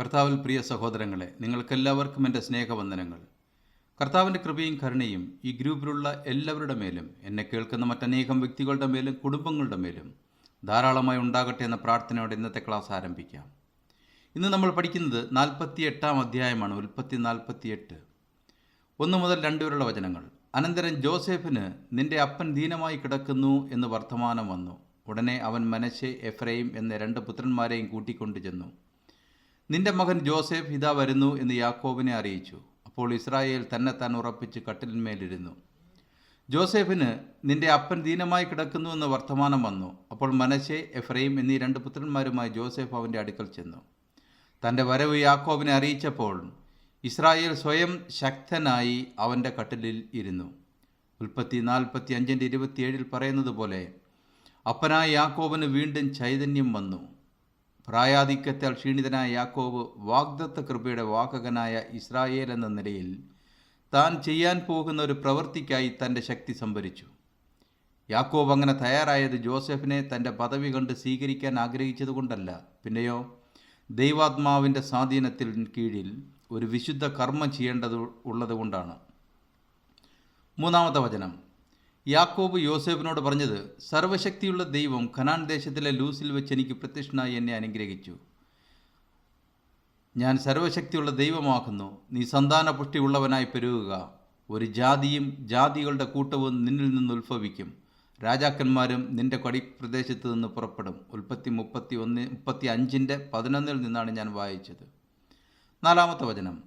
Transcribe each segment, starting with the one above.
കർത്താവിൽ പ്രിയ സഹോദരങ്ങളെ നിങ്ങൾക്കെല്ലാവർക്കും എന്റെ സ്നേഹവന്ദനങ്ങൾ. കർത്താവിന്റെ കൃപയും കരുണയും ഈ ഗ്രൂപ്പിലുള്ള എല്ലാവരുടെ മേലും എന്നെ കേൾക്കുന്ന മറ്റനേകം വ്യക്തികളുടെ മേലും കുടുംബങ്ങളുടെ മേലും ധാരാളമായി ഉണ്ടാകട്ടെ എന്ന പ്രാർത്ഥനയോടെ ഇന്നത്തെ ക്ലാസ് ആരംഭിക്കാം. ഇന്ന് നമ്മൾ പഠിക്കുന്നത് നാൽപ്പത്തി എട്ടാം അധ്യായമാണ് ഉൽപ്പത്തി നാൽപ്പത്തി എട്ട് ഒന്ന് മുതൽ രണ്ട് വരെയുള്ള വചനങ്ങൾ. അനന്തരം ജോസേഫിന് നിന്റെ അപ്പൻ ദീനമായി കിടക്കുന്നു എന്ന് വർത്തമാനം വന്നു. ഉടനെ അവൻ മനശ്ശെ എഫ്രൈം എന്ന രണ്ട് പുത്രന്മാരെയും കൂട്ടിക്കൊണ്ടു ചെന്നു. നിന്റെ മകൻ ജോസഫ് ഇതാ വരുന്നു എന്ന് യാക്കോബിനെ അറിയിച്ചു. അപ്പോൾ ഇസ്രായേൽ തന്നെ താൻ ഉറപ്പിച്ച് കട്ടിലിന്മേലിരുന്നു. ജോസഫിന് നിന്റെ അപ്പൻ ദീനമായി കിടക്കുന്നു എന്ന് വർത്തമാനം വന്നു. അപ്പോൾ മനശെ എഫ്രൈം എന്നീ രണ്ട് പുത്രന്മാരുമായി ജോസഫ് അവന്റെ അടുക്കൽ ചെന്നു. തന്റെ വരവ് യാക്കോബിനെ അറിയിച്ചപ്പോൾ ഇസ്രായേൽ സ്വയം ശക്തനായി അവന്റെ കട്ടിലിൽ ഇരുന്നു. ഉൽപ്പത്തി നാൽപ്പത്തി അഞ്ചിന്റെ ഇരുപത്തിയേഴിൽ പറയുന്നത് പോലെ അപ്പനായ യാക്കോബിന് വീണ്ടും ചൈതന്യം വന്നു. പ്രായാധിക്യത്താൽ ക്ഷീണിതനായ യാക്കോവ് വാഗ്ദത്ത കൃപയുടെ വാഹകനായ ഇസ്രായേൽ എന്ന നിലയിൽ താൻ ചെയ്യാൻ പോകുന്ന ഒരു പ്രവൃത്തിക്കായി തന്റെ ശക്തി സംഭരിച്ചു. യാക്കോബ് അങ്ങനെ തയ്യാറായത് ജോസഫിനെ തന്റെ പദവി കണ്ട് സ്വീകരിക്കാൻ ആഗ്രഹിച്ചതുകൊണ്ടല്ല പിന്നെയോ ദൈവാത്മാവിന്റെ സ്വാധീനത്തിൽ കീഴിൽ ഒരു വിശുദ്ധ കർമ്മം ചെയ്യേണ്ടത് ഉള്ളതുകൊണ്ടാണ് മൂന്നാമത്തെ വചനം. യാക്കോബ് യോസേഫിനോട് പറഞ്ഞത് സർവശക്തിയുള്ള ദൈവം ഖനാൻ ദേശത്തിലെ ലൂസിൽ വെച്ച് എനിക്ക് പ്രത്യക്ഷനായി എന്നെ അനുഗ്രഹിച്ചു. ഞാൻ സർവശക്തിയുള്ള ദൈവമാക്കുന്നു നീ സന്താന പുഷ്ടിയുള്ളവനായി പെരുകുക. ഒരു ജാതിയും ജാതികളുടെ കൂട്ടവും നിന്നിൽ നിന്ന് ഉത്ഭവിക്കും. രാജാക്കന്മാരും നിന്റെ കടിപ്രദേശത്ത് നിന്ന് പുറപ്പെടും. ഉൽപ്പത്തി മുപ്പത്തി ഒന്ന് മുപ്പത്തി അഞ്ചിന്റെ പതിനൊന്നിൽ നിന്നാണ് ഞാൻ വായിച്ചത്. നാലാമത്തെ വചനം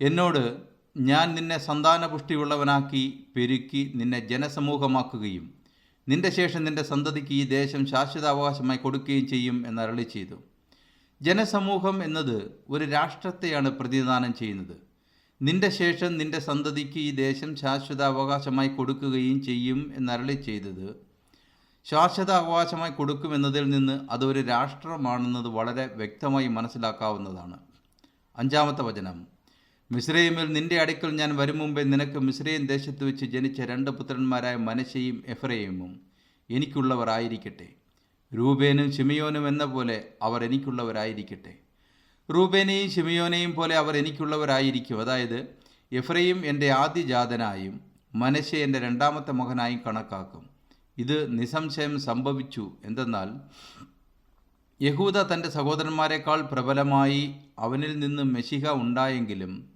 എന്നോട് ഞാൻ നിന്നെ സന്താനപുഷ്ടിയുള്ളവനാക്കി പെരുക്കി നിന്നെ ജനസമൂഹമാക്കുകയും നിന്റെ ശേഷം നിന്റെ സന്തതിക്ക് ഈ ദേശം ശാശ്വതാവകാശമായി കൊടുക്കുകയും ചെയ്യും എന്ന് അരളി ചെയ്തു. ജനസമൂഹം എന്നത് ഒരു രാഷ്ട്രത്തെയാണ് പ്രതിനിധാനം ചെയ്യുന്നത്. നിന്റെ ശേഷം നിന്റെ സന്തതിക്ക് ഈ ദേശം ശാശ്വതാവകാശമായി കൊടുക്കുകയും ചെയ്യും എന്നരളി ചെയ്തത്. ശാശ്വത അവകാശമായി കൊടുക്കുമെന്നതിൽ നിന്ന് അതൊരു രാഷ്ട്രമാണെന്നത് വളരെ വ്യക്തമായി മനസ്സിലാക്കാവുന്നതാണ്. അഞ്ചാമത്തെ വചനം. മിസ്രൈമിൽ നിന്റെ അടുക്കൽ ഞാൻ വരും മുമ്പേ നിനക്ക് മിസ്രൈം ദേശത്ത് വെച്ച് ജനിച്ച രണ്ട് പുത്രന്മാരായ മനശയും എഫ്രൈമും എനിക്കുള്ളവരായിരിക്കട്ടെ രൂപേനും ഷിമിയോനും എന്ന പോലെ അവർ എനിക്കുള്ളവരായിരിക്കട്ടെ. റൂബേനെയും ഷിമിയോനെയും പോലെ അവർ എനിക്കുള്ളവരായിരിക്കും. അതായത് എഫ്രയും എന്റെ ആദ്യജാതനായും മനശെ എന്റെ രണ്ടാമത്തെ മകനായും കണക്കാക്കും. ഇത് നിസംശയം സംഭവിച്ചു എന്തെന്നാൽ യഹൂദ തന്റെ സഹോദരന്മാരെക്കാൾ പ്രബലമായി അവനിൽ നിന്ന് മെഷിഹ ഉണ്ടായെങ്കിലും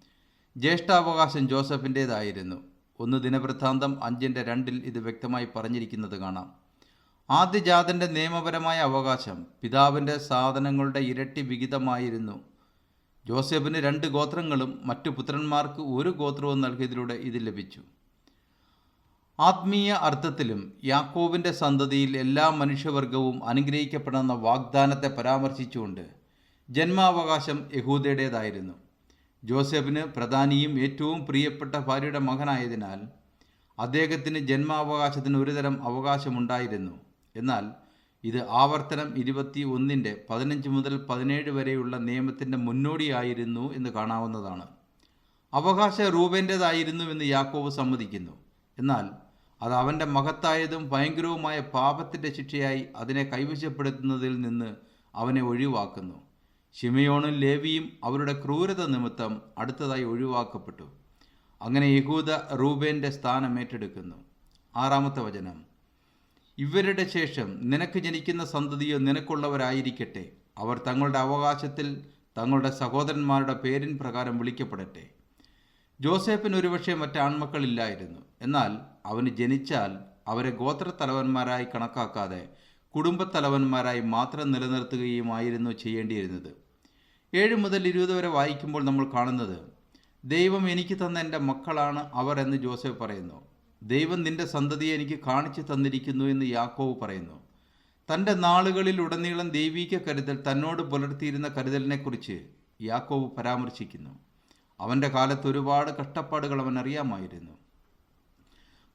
ജ്യേഷ്ഠാവകാശം ജോസഫിന്റേതായിരുന്നു ഒന്ന് ദിനവൃത്താന്തം അഞ്ചിന്റെ രണ്ടിൽ ഇത് വ്യക്തമായി പറഞ്ഞിരിക്കുന്നത് കാണാം. ആദ്യജാതന്റെ നിയമപരമായ അവകാശം പിതാവിന്റെ സാധനങ്ങളുടെ ഇരട്ടി വിഹിതമായിരുന്നു. ജോസഫിന് രണ്ട് ഗോത്രങ്ങളും മറ്റു പുത്രന്മാർക്ക് ഒരു ഗോത്രവും നൽകിയതിലൂടെ ഇത് ലഭിച്ചു. ആത്മീയ അർത്ഥത്തിലും യാക്കോവിന്റെ സന്തതിയിൽ എല്ലാ മനുഷ്യവർഗവും അനുഗ്രഹിക്കപ്പെടുന്ന വാഗ്ദാനത്തെ പരാമർശിച്ചുകൊണ്ട് ജന്മാവകാശം യഹൂദയുടേതായിരുന്നു. ജോസഫിന് പ്രധാനിയും ഏറ്റവും പ്രിയപ്പെട്ട ഭാര്യയുടെ മകനായതിനാൽ അദ്ദേഹത്തിന് ജന്മാവകാശത്തിന് ഒരുതരം അവകാശമുണ്ടായിരുന്നു. എന്നാൽ ഇത് ആവർത്തനം ഇരുപത്തി ഒന്നിന്റെ പതിനഞ്ച് മുതൽ പതിനേഴ് വരെയുള്ള നിയമത്തിന്റെ മുന്നോടിയായിരുന്നു എന്ന് കാണാവുന്നതാണ്. അവകാശ റൂപേന്റേതായിരുന്നു എന്ന് യാക്കോബ് സമ്മതിക്കുന്നു. എന്നാൽ അത് അവന്റെ മഹത്തായതും ഭയങ്കരവുമായ പാപത്തിന്റെ ശിക്ഷയായി അതിനെ കൈവശപ്പെടുത്തുന്നതിൽ നിന്ന് അവനെ ഒഴിവാക്കുന്നു. ഷിമയോണും ലേവിയും അവരുടെ ക്രൂരത നിമിത്തം അടുത്തതായി ഒഴിവാക്കപ്പെട്ടു. അങ്ങനെ യഹൂദ റൂബേന്റെ സ്ഥാനം ഏറ്റെടുക്കുന്നു. ആറാമത്തെ വചനം. ഇവരുടെ ശേഷം നിനക്ക് ജനിക്കുന്ന സന്തതിയോ നിനക്കുള്ളവരായിരിക്കട്ടെ. അവർ തങ്ങളുടെ അവകാശത്തിൽ തങ്ങളുടെ സഹോദരന്മാരുടെ പേരിൻ പ്രകാരം വിളിക്കപ്പെടട്ടെ. ജോസഫിന് ഒരുപക്ഷെ മറ്റു ആൺമക്കളില്ലായിരുന്നു എന്നാൽ അവന് ജനിച്ചാൽ അവരെ ഗോത്രത്തലവന്മാരായി കണക്കാക്കാതെ കുടുംബത്തലവന്മാരായി മാത്രം നിലനിർത്തുകയുമായിരുന്നു ചെയ്യേണ്ടിയിരുന്നത്. ഏഴ് മുതൽ ഇരുപത് വരെ വായിക്കുമ്പോൾ നമ്മൾ കാണുന്നത് ദൈവം എനിക്ക് തന്ന എന്റെ മക്കളാണ് അവർ എന്ന് ജോസഫ് പറയുന്നു. ദൈവം നിന്റെ സന്തതിയെ എനിക്ക് കാണിച്ചു തന്നിരിക്കുന്നു എന്ന് യാക്കോവ് പറയുന്നു. തന്റെ നാളുകളിൽ ഉടനീളം ദൈവീക കരുതൽ തന്നോട് പുലർത്തിയിരുന്ന കരുതലിനെക്കുറിച്ച് യാക്കോവ് പരാമർശിക്കുന്നു. അവന്റെ കാലത്ത് ഒരുപാട് കഷ്ടപ്പാടുകൾ അവൻ അറിയാമായിരുന്നു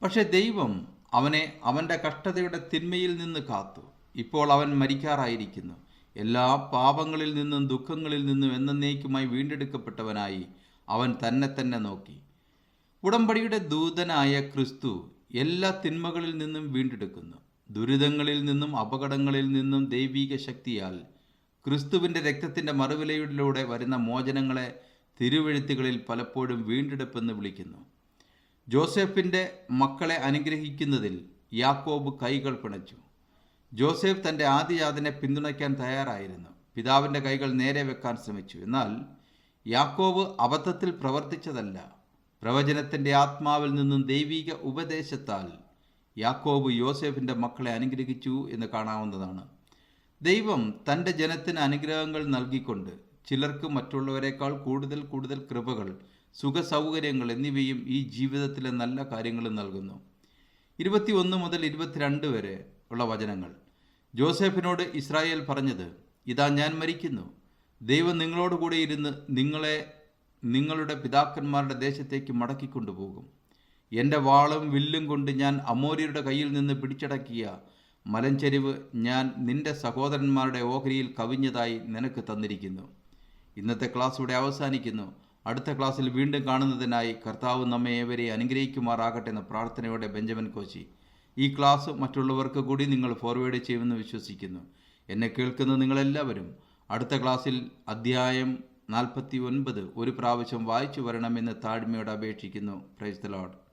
പക്ഷേ ദൈവം അവനെ അവന്റെ കഷ്ടതയുടെ തിന്മയിൽ നിന്ന് കാത്തു. ഇപ്പോൾ അവൻ മരിക്കാറായിരിക്കുന്നു. എല്ലാ പാപങ്ങളിൽ നിന്നും ദുഃഖങ്ങളിൽ നിന്നും എന്നേക്കുമായി വീണ്ടെടുക്കപ്പെട്ടവനായി അവൻ തന്നെ തന്നെ നോക്കി. ഉടമ്പടിയുടെ ദൂതനായ ക്രിസ്തു എല്ലാ തിന്മകളിൽ നിന്നും വീണ്ടെടുക്കുന്നു. ദുരിതങ്ങളിൽ നിന്നും അപകടങ്ങളിൽ നിന്നും ദൈവീക ശക്തിയാൽ ക്രിസ്തുവിന്റെ രക്തത്തിന്റെ മറുവിലയിലൂടെ വരുന്ന മോചനങ്ങളെ തിരുവെഴുത്തുകളിൽ പലപ്പോഴും വീണ്ടെടുപ്പെന്ന് വിളിക്കുന്നു. ജോസഫിന്റെ മക്കളെ അനുഗ്രഹിക്കുന്നതിൽ യാക്കോബ് കൈകൾ പിണച്ചു. ജോസഫ് തന്റെ ആദിജാതനെ പിന്തുണയ്ക്കാൻ തയ്യാറായിരുന്നു. പിതാവിന്റെ കൈകൾ നേരെ വെക്കാൻ ശ്രമിച്ചു. എന്നാൽ യാക്കോബ് അബദ്ധത്തിൽ പ്രവർത്തിച്ചതല്ല. പ്രവചനത്തിന്റെ ആത്മാവിൽ നിന്നും ദൈവിക ഉപദേശത്താൽ യാക്കോബ് യോസെഫിന്റെ മക്കളെ അനുഗ്രഹിച്ചു എന്ന് കാണാവുന്നതാണ്. ദൈവം തന്റെ ജനത്തിന് അനുഗ്രഹങ്ങൾ നൽകിക്കൊണ്ട് ചിലർക്ക് മറ്റുള്ളവരെക്കാൾ കൂടുതൽ കൂടുതൽ കൃപകൾ സുഖസൗകര്യങ്ങൾ എന്നിവയും ഈ ജീവിതത്തിലെ നല്ല കാര്യങ്ങളും നൽകുന്നു. ഇരുപത്തി ഒന്ന് മുതൽ ഇരുപത്തിരണ്ട് വരെ ഉള്ള വചനങ്ങൾ. ജോസഫിനോട് ഇസ്രായേൽ പറഞ്ഞത് ഇതാ ഞാൻ മരിക്കുന്നു. ദൈവം നിങ്ങളോട് കൂടെ ഇരുന്ന് നിങ്ങളെ നിങ്ങളുടെ പിതാക്കന്മാരുടെ ദേശത്തേക്ക് മടക്കിക്കൊണ്ടുപോകും. എന്റെ വാളും വില്ലും കൊണ്ട് ഞാൻ അമോര്യരുടെ കയ്യിൽ നിന്ന് പിടിച്ചടക്കിയ മലഞ്ചെരിവ് ഞാൻ നിന്റെ സഹോദരന്മാരുടെ ഓഹരിയിൽ കവിഞ്ഞതായി നിനക്ക് തന്നിരിക്കുന്നു. ഇന്നത്തെ ക്ലാസ് ഇവിടെ അവസാനിക്കുന്നു. അടുത്ത ക്ലാസ്സിൽ വീണ്ടും കാണുന്നതിനായി കർത്താവ് നമ്മെ ഏവരെ അനുഗ്രഹിക്കുമാറാകട്ടെ എന്ന പ്രാർത്ഥനയോടെ ബെഞ്ചമിൻ കോശി ഈ ക്ലാസ് മറ്റുള്ളവർക്ക് കൂടി നിങ്ങൾ ഫോർവേഡ് ചെയ്യുമെന്ന് വിശ്വസിക്കുന്നു. എന്നെ കേൾക്കുന്ന നിങ്ങളെല്ലാവരും അടുത്ത ക്ലാസ്സിൽ അധ്യായം നാൽപ്പത്തി ഒൻപത് ഒരു പ്രാവശ്യം വായിച്ചു വരണമെന്ന് താഴ്മയോട് അപേക്ഷിക്കുന്നു. Praise the load